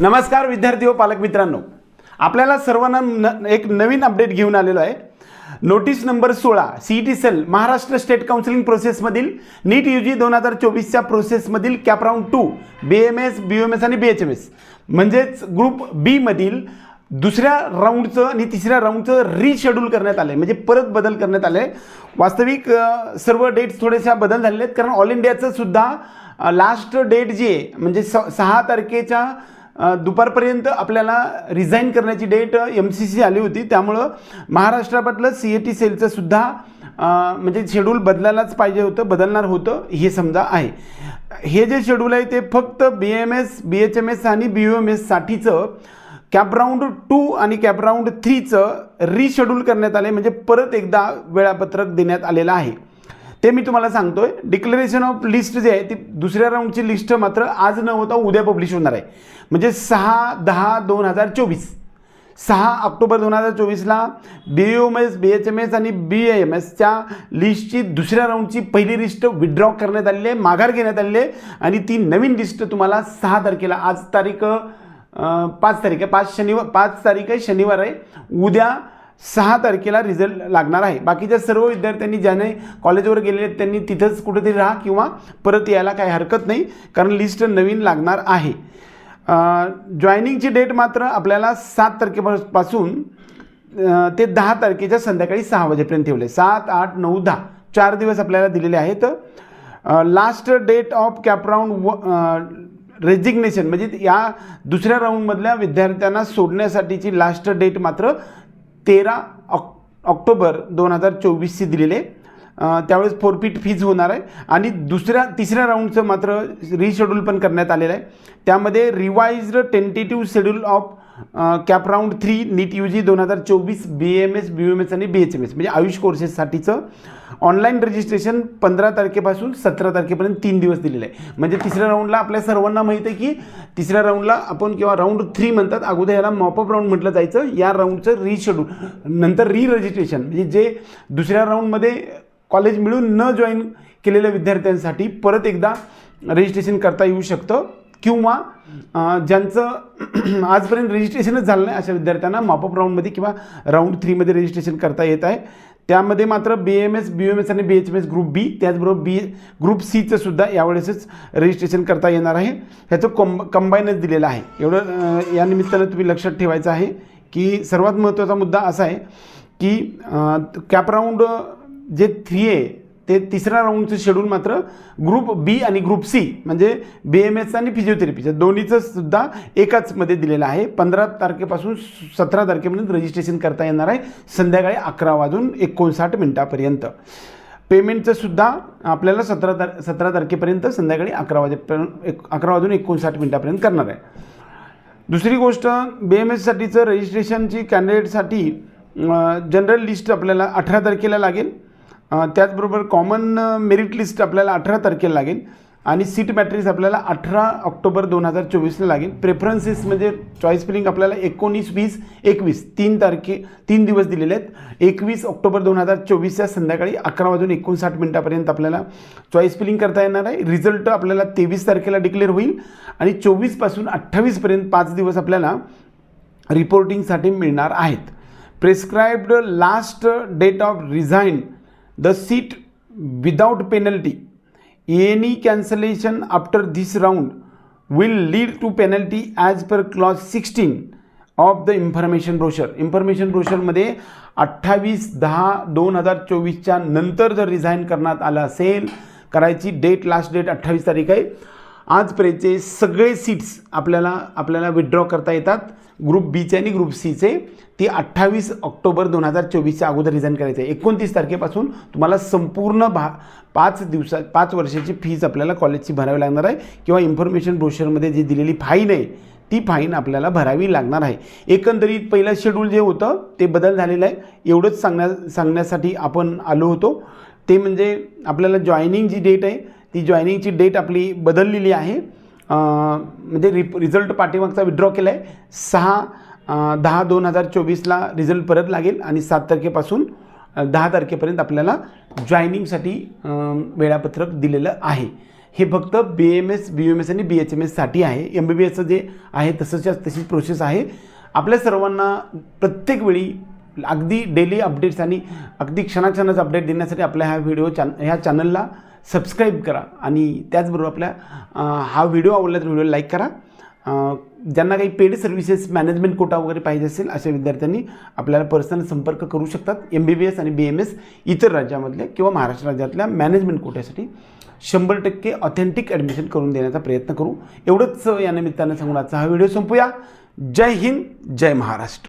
नमस्कार विद्यार्थी व पालक मित्रांनो. आपल्याला सर्वांना न एक नवीन अपडेट घेऊन आलेलो आहे. नोटीस नंबर सोळा C E T cell Maharashtra state counselling प्रोसेसमधील NEET U G दोन हजार चोवीसच्या प्रोसेसमधील cap round two B M S B M S आणि बी एच एम एस म्हणजेच ग्रुप बीमधील दुसऱ्या राऊंडचं आणि तिसऱ्या राऊंडचं रिशेड्यूल करण्यात आलं आहे म्हणजे परत बदल करण्यात आलं आहे वास्तविक सर्व डेट्स थोड्याशा बदल झालेले आहेत. कारण ऑल इंडियाचं सुद्धा लास्ट डेट जी आहे म्हणजे स सहा तारखेच्या दुपारपर्यंत आपल्याला रिझाईन करण्याची डेट एम सी सी आली होती. त्यामुळं महाराष्ट्रामधलं सी ए टी सेलचं सुद्धा म्हणजे शेड्यूल बदलायलाच पाहिजे होतं बदलणार होतं हे समजा आहे. हे जे शेड्यूल आहे ते फक्त B M S B H M S आणि बी यू एम एससाठीचं कॅपराऊंड टू आणि कॅपराऊंड थ्रीचं रिशेड्यूल करण्यात आले म्हणजे परत एकदा वेळापत्रक देण्यात आलेलं आहे. ते मी तुम्हाला सांगतोय. डिक्लेरेशन ऑफ लिस्ट जे आहे ती दुसऱ्या राऊंडची लिस्ट मात्र आज न होता उद्या पब्लिश होणार आहे. म्हणजे सहा दहा दोन हजार चोवीस. सहा ऑक्टोबर दोन हजार चोवीसला B M S B H M S आणि बी एम एसच्या लिस्टची दुसऱ्या राऊंडची पहिली लिस्ट विड्रॉ करण्यात आलेली आहे माघार घेण्यात आलेली आहे. आणि ती नवीन लिस्ट तुम्हाला सहा तारखेला आज तारीख पाच तारीख आहे. पाच शनिवार पाच तारीख आहे शनिवार आहे. उद्या सहा तारखेला रिझल्ट लागणार आहे. बाकीच्या सर्व विद्यार्थ्यांनी ज्याने कॉलेजवर गेलेले आहेत त्यांनी तिथंच कुठेतरी राहा किंवा परत यायला काही हरकत नाही कारण लिस्ट नवीन लागणार आहे. जॉईनिंगची डेट मात्र आपल्याला सात तारखेपासून ते दहा तारखेच्या संध्याकाळी सहा वाजेपर्यंत ठेवले सात आठ नऊ दहा चार दिवस आपल्याला दिलेले आहेत. लास्ट डेट ऑफ कॅपराऊंड व रेजिग्नेशन म्हणजे या दुसऱ्या राऊंडमधल्या विद्यार्थ्यांना सोडण्यासाठीची लास्ट डेट मात्र तेरा ऑक ऑक्टोबर दोन हजार चोवीसची दिलेले. आहे त्यावेळेस फोरफीट फीज होणार आहे. आणि दुसऱ्या तिसऱ्या राऊंडचं मात्र रिशेड्यूल पण करण्यात आलेलं आहे. त्यामध्ये revised tentative schedule of CAP round three NEET U G दोन हजार चोवीस B M S B M S आणि बी एच एम एस म्हणजे आयुष कोर्सेससाठीचं ऑनलाईन रजिस्ट्रेशन पंधरा तारखेपासून सतरा तारखेपर्यंत तीन दिवस दिलेलं आहे. म्हणजे तिसऱ्या राऊंडला आपल्या सर्वांना माहीत आहे की तिसऱ्या राऊंडला आपण किंवा राऊंड थ्री म्हणतात अगोदर ह्याला मॉपअप राऊंड म्हटलं जायचं. या राऊंडचं रिशेड्यूल नंतर री रजिस्ट्रेशन म्हणजे जे दुसऱ्या राऊंडमध्ये कॉलेज मिळून न जॉईन केलेल्या विद्यार्थ्यांसाठी परत एकदा रजिस्ट्रेशन करता येऊ शकतं. किंवा ज्यांचं आजपर्यंत रजिस्ट्रेशनच झालं नाही अशा विद्यार्थ्यांना मॉपअप राऊंडमध्ये किंवा राऊंड थ्रीमध्ये रजिस्ट्रेशन करता येत आहे. त्यामध्ये मात्र B M S B M S आणि B H M S group B त्याचबरोबर बी ग्रुप सीचं सुद्धा यावेळेसच रजिस्ट्रेशन करता येणार आहे. ह्याचं कॉम्ब कंबाईनच दिलेलं आहे. एवढं या निमित्तानं तुम्ही लक्षात ठेवायचं आहे की सर्वात महत्त्वाचा मुद्दा असा आहे की कॅप राऊंड जे थ्री आहे ते तिसऱ्या राऊंडचं शेड्यूल मात्र ग्रुप बी आणि ग्रुप सी म्हणजे बी एम एस आणि फिजिओथेरपीचं दोन्हीचं सुद्धा एकाच मध्ये दिलेलं आहे. पंधरा तारखेपासून सतरा तारखेपर्यंत रजिस्ट्रेशन करता येणार आहे. संध्याकाळी अकरा वाजून एकोणसाठ मिनटापर्यंत. पेमेंटचं सुद्धा आपल्याला सतरा तार सतरा तारखेपर्यंत संध्याकाळी अकरा वाजेपर्यंत एक अकरा वाजून एकोणसाठ मिनटापर्यंत करणार आहे. दुसरी गोष्ट बी एम एससाठीचं रजिस्ट्रेशनची कॅन्डिडेटसाठी जनरल लिस्ट आपल्याला अठरा तारखेला लागेल. त्याचबरोबर कॉमन मेरिट लिस्ट आपल्याला अठरा तारखेला लागेल आणि सीट मॅट्रिक्स आपल्याला अठरा ऑक्टोबर दोन हजार चोवीसला लागेल. प्रेफरन्सेस म्हणजे चॉईस फिलिंग आपल्याला एकोणीस वीस एकवीस तीन तारखे तीन दिवस दिलेले आहेत. एकवीस ऑक्टोबर दोन हजार चोवीसच्या संध्याकाळी अकरा वाजून एकोणसाठ मिनटापर्यंत आपल्याला चॉईस फिलिंग करता येणार आहे. रिझल्ट आपल्याला तेवीस तारखेला डिक्लेअर होईल आणि चोवीसपासून अठ्ठावीसपर्यंत पाच दिवस आपल्याला रिपोर्टिंगसाठी मिळणार आहेत. Prescribed last date of resign the seat without penalty any cancellation after this round will lead to penalty as per clause sixteen of the information brochure information ब्रोशरमध्ये अठ्ठावीस दहा दोन हजार चोवीसच्या नंतर जर रिझाईन करण्यात आलं असेल करायची डेट लास्ट डेट अठ्ठावीस तारीख आहे आजपर्यंतचे सगळे सीट्स आपल्याला आपल्याला विड्रॉ करता येतात. ग्रुप बीचे आणि ग्रुप सीचे ती अठ्ठावीस ऑक्टोबर दोन हजार चोवीसच्या अगोदर रिझाईन करायचं. आहे एकोणतीस तारखेपासून तुम्हाला संपूर्ण भा पाच दिवसात पाच वर्षाची फीज आपल्याला कॉलेजची भरावी लागणार आहे. किंवा इन्फॉर्मेशन ब्रोशरमध्ये जी दिलेली फाईन आहे ती फाईन आपल्याला भरावी लागणार आहे. एकंदरीत पहिलं शेड्यूल जे होतं ते बदल झालेलं आहे. एवढंच सांगण्या सांगण्यासाठी आपण आलो होतो. ते म्हणजे आपल्याला जॉईनिंग जी डेट आहे ती जॉईनिंगची डेट आपली बदललेली आहे. म्हणजे रिप रिझल्ट पाठीमागचा विड्रॉ केला आहे सहा दहा दोन हजार चोवीसला रिझल्ट परत लागेल आणि सात तारखेपासून दहा तारखेपर्यंत आपल्याला जॉईनिंगसाठी वेळापत्रक दिलेलं आहे. हे फक्त B M S B M S आणि बी एच एम एससाठी आहे. एम बी बी एसचं जे आहे तसंच्या तशीच प्रोसेस आहे. आपल्या सर्वांना प्रत्येक वेळी अगदी डेली अपडेट्स आणि अगदी क्षणाक्षणाचं अपडेट देण्यासाठी आपल्या ह्या व्हिडिओ चॅन ह्या चॅनलला सबस्क्राईब करा आणि त्याचबरोबर आपल्या हा व्हिडिओ आवडला तर व्हिडिओ लाईक करा. ज्यांना काही पेड सर्व्हिसेस मॅनेजमेंट कोटा वगैरे पाहिजे असेल अशा विद्यार्थ्यांनी आपल्याला पर्सनल संपर्क करू शकतात. एम बी बी एस आणि बी एम एस इतर राज्यामधले किंवा महाराष्ट्र राज्यातल्या मॅनेजमेंट कोट्यासाठी शंभर टक्के ऑथेंटिक ॲडमिशन करून देण्याचा प्रयत्न करू. एवढंच या निमित्तानं सांगून आजचा हा व्हिडिओ संपूया. जय हिंद जय महाराष्ट्र.